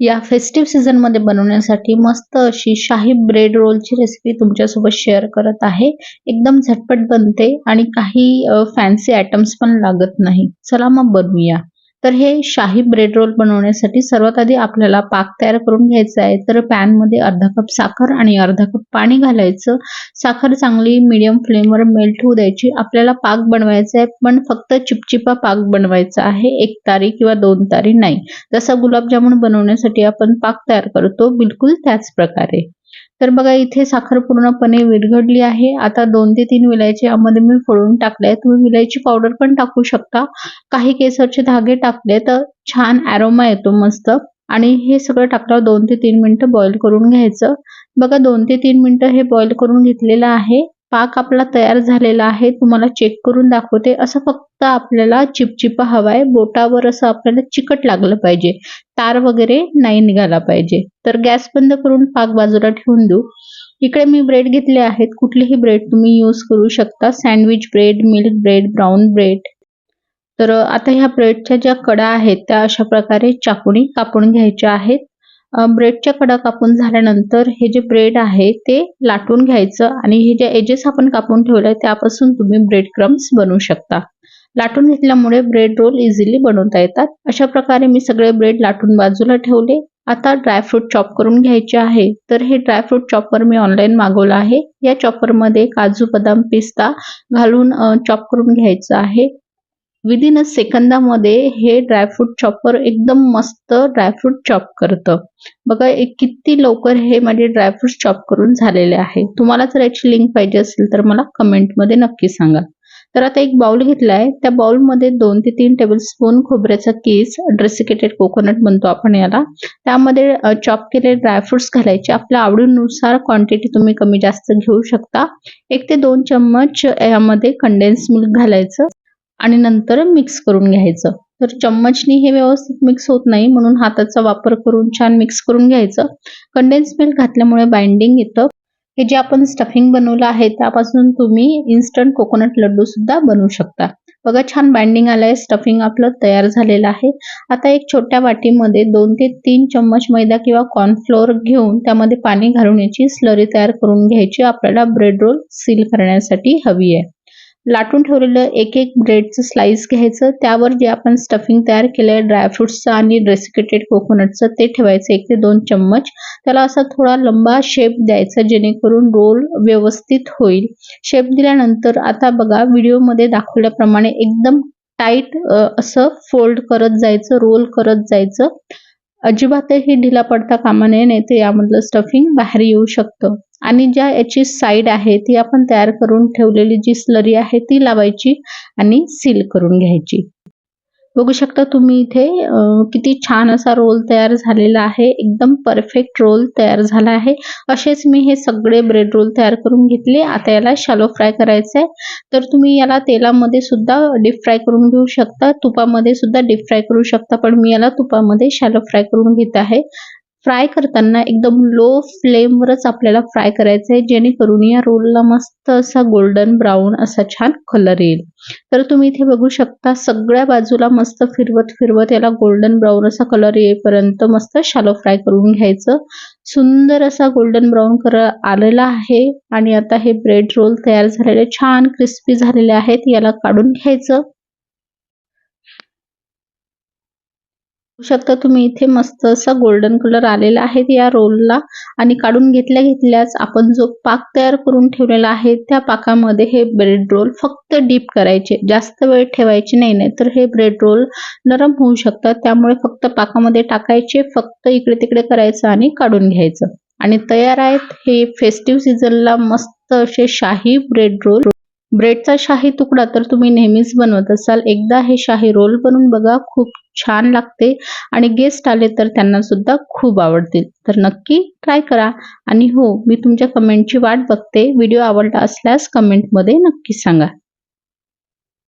या फेस्टिव्ह सीझनमध्ये बनवण्यासाठी मस्त अशी शाही ब्रेड रोलची रेसिपी तुमच्यासोबत शेअर करत आहे. एकदम झटपट बनते आणि काही फॅन्सी आयटम्स पण लागत नाही. चला मग बनवूया. तर हे शाही ब्रेड रोल बनवण्यासाठी सर्वात आधी आपल्याला पाक तयार करून घ्यायचा आहे. तर पॅनमध्ये अर्धा कप साखर आणि अर्धा कप पाणी घालायचं. साखर चांगली मिडियम फ्लेमवर मेल्ट होऊ द्यायची. आपल्याला पाक बनवायचा आहे पण फक्त चिपचिपा पाक बनवायचा आहे. एक तारी किंवा दोन तारी नाही. जसा गुलाबजामुन बनवण्यासाठी आपण पाक तयार करतो बिलकुल त्याच प्रकारे. तर बघा इथे साखर पूर्णपणे विरघडली आहे. आता दोन ते तीन विलायची यामध्ये मी फोडून टाकले तुम्ही विलायची पावडर पण टाकू शकता. काही केसरचे धागे टाकले तर छान ॲरोमा येतो मस्त. आणि हे सगळं टाकल्यावर दोन ते तीन मिनिटं बॉईल करून घ्यायचं. बघा दोन ते तीन मिनिटं हे बॉईल करून घेतलेलं आहे. पाक आपला तयार झालेला आहे तुम्हाला चेक करून दाखवते. असं फक्त आपल्याला चिपचिपा हवाय बोटावर असं आपल्याला चिकट लागलं पाहिजे. तार वगैरे नाही निघाला पाहिजे. तर गॅस बंद करून पाक बाजूला ठेवून देऊ. इकडे मी ब्रेड घेतले आहेत. कुठलेही ब्रेड तुम्ही यूज करू शकता. Sandwich bread milk bread brown bread तर आता ह्या ब्रेडच्या ज्या कडा आहेत त्या अशा प्रकारे चाकुणी कापून घ्यायच्या आहेत. ब्रेडच्या कडा कापून झाल्यानंतर हे जे ब्रेड आहे ते लाटून घ्यायचं आणि हे जे एजेस आपण कापून ठेवले त्यापासून तुम्ही ब्रेड क्रम्स बनवू शकता. लाटून घेतल्यामुळे ब्रेड रोल इझिली बनवता येतात. अशा प्रकारे मी सगळे ब्रेड लाटून बाजूला ठेवले. आता ड्रायफ्रूट चॉप करून घ्यायचे आहे. तर हे ड्रायफ्रूट चॉपर मी ऑनलाईन मागवलं आहे. या चॉपरमध्ये काजू बदाम पिस्ता घालून चॉप करून घ्यायचं आहे. विदिन अ सेकंदामध्ये हे ड्रायफ्रूट चॉपर एकदम मस्त ड्रायफ्रूट चॉप करतं. बघा एक किती लवकर हे माझे ड्रायफ्रूट चॉप करून झालेले आहे. तुम्हाला जर याची लिंक पाहिजे असेल तर मला कमेंटमध्ये नक्की सांगा. तर आता एक बाउल घेतला आहे त्या बाउलमध्ये दोन ते तीन टेबल स्पून खोबऱ्याचा केस ड्रेसिकेटेड कोकोनट म्हणतो आपण याला. त्यामध्ये चॉप केलेले ड्रायफ्रुट्स घालायचे. आपल्या आवडीनुसार क्वांटिटी तुम्ही कमी जास्त घेऊ शकता. एक ते दोन चम्मच यामध्ये कंडेन्स मिल्क घालायचं. आणि नंतर मिक्स करून घ्यायचं. तर चम्मचनी हे व्यवस्थित मिक्स होत नाही म्हणून हाताचा वापर करून छान मिक्स करून घ्यायचं. कंडेन्स मिल्क घातल्यामुळे बाइंडिंग येतं. हे जे आपण स्टफिंग बनवलं आहे त्यापासून तुम्ही इन्स्टंट कोकोनट लड्डू सुद्धा बनवू शकता. बघा छान बाइंडिंग आलंय स्टफिंग आपलं तयार झालेलं आहे. आता एक छोट्या वाटीमध्ये दोन ते तीन चम्मच मैदा किंवा कॉर्नफ्लोअर घेऊन त्यामध्ये पाणी घालून याची स्लरी तयार करून घ्यायची. आपल्याला ब्रेड रोल सील करण्यासाठी हवी आहे. लाटून ठेवलेलं एक एक ब्रेडचं स्लाइस घ्यायचं. त्यावर जे आपण स्टफिंग तयार केलं आहे ड्रायफ्रुट्सचं आणि रेसिकेटेड कोकोनटचं ते ठेवायचं एक ते दोन चम्मच. त्याला असा थोडा लंबा शेप द्यायचा जेणेकरून रोल व्यवस्थित होईल. शेप दिल्यानंतर आता बघा व्हिडिओमध्ये दाखवल्याप्रमाणे एकदम टाईट असं फोल्ड करत जायचं रोल करत जायचं. अजिबातही ढिला पडता कामा नये नाही तर यामधलं स्टफिंग बाहेर येऊ शकतं. आणि ज्या याची साईड आहे ती आपण तयार करून ठेवलेली जी स्लरी आहे ती लावायची आणि सील करून घ्यायची. बघू शकता तुम्ही इथे किती छान असा रोल तयार झालेला आहे. एकदम परफेक्ट रोल तयार झाला आहे. असेच मी हे सगळे ब्रेड रोल तयार करून घेतले. आता याला शालो फ्राय करायचं आहे तर तुम्ही याला तेलामध्ये सुद्धा डीप फ्राय करून घेऊ शकता. तुपामध्ये सुद्धा डीप फ्राय करू शकता. पण मी याला तुपामध्ये शालो फ्राय करून घेत आहे. फ्राय करताना एकदम लो फ्लेमवरच आपल्याला फ्राय करायचं आहे जेणेकरून या रोलला मस्त असा गोल्डन ब्राऊन असा छान कलर येईल. तर तुम्ही इथे बघू शकता सगळ्या बाजूला मस्त फिरवत फिरवत याला गोल्डन ब्राऊन असा कलर येईपर्यंत मस्त शालो फ्राय करून घ्यायचं. सुंदर असा गोल्डन ब्राऊन कलर आलेला आहे आणि आता हे ब्रेड रोल तयार झालेले छान क्रिस्पी झालेले आहेत याला काढून घ्यायचं. शकता तुम्ही इथे मस्त असा गोल्डन कलर आलेला आहे या रोलला आणि काढून घेतल्या घेतल्याच आपण जो पाक तयार करून ठेवलेला आहे त्या पाकामध्ये हे ब्रेड रोल फक्त डीप करायचे. जास्त वेळ ठेवायचे नाही नाही तर हे ब्रेड रोल नरम होऊ शकतात. त्यामुळे फक्त पाकामध्ये टाकायचे फक्त इकडे तिकडे करायचं आणि काढून घ्यायचं. आणि तयार आहेत हे फेस्टिव्ह सीझनला मस्त असे शाही ब्रेड रोल ब्रेडचा शाही तुकडा तर तुम्ही नेहमीच बनवत असाल. एकदा हे शाही रोल बनवून बघा खूप छान लागते आणि गेस्ट आले तर त्यांना सुद्धा खूप आवडतील. तर नक्की ट्राय करा. आणि हो मी तुमच्या कमेंटची वाट बघते. व्हिडिओ आवडला असल्यास कमेंटमध्ये नक्की सांगा.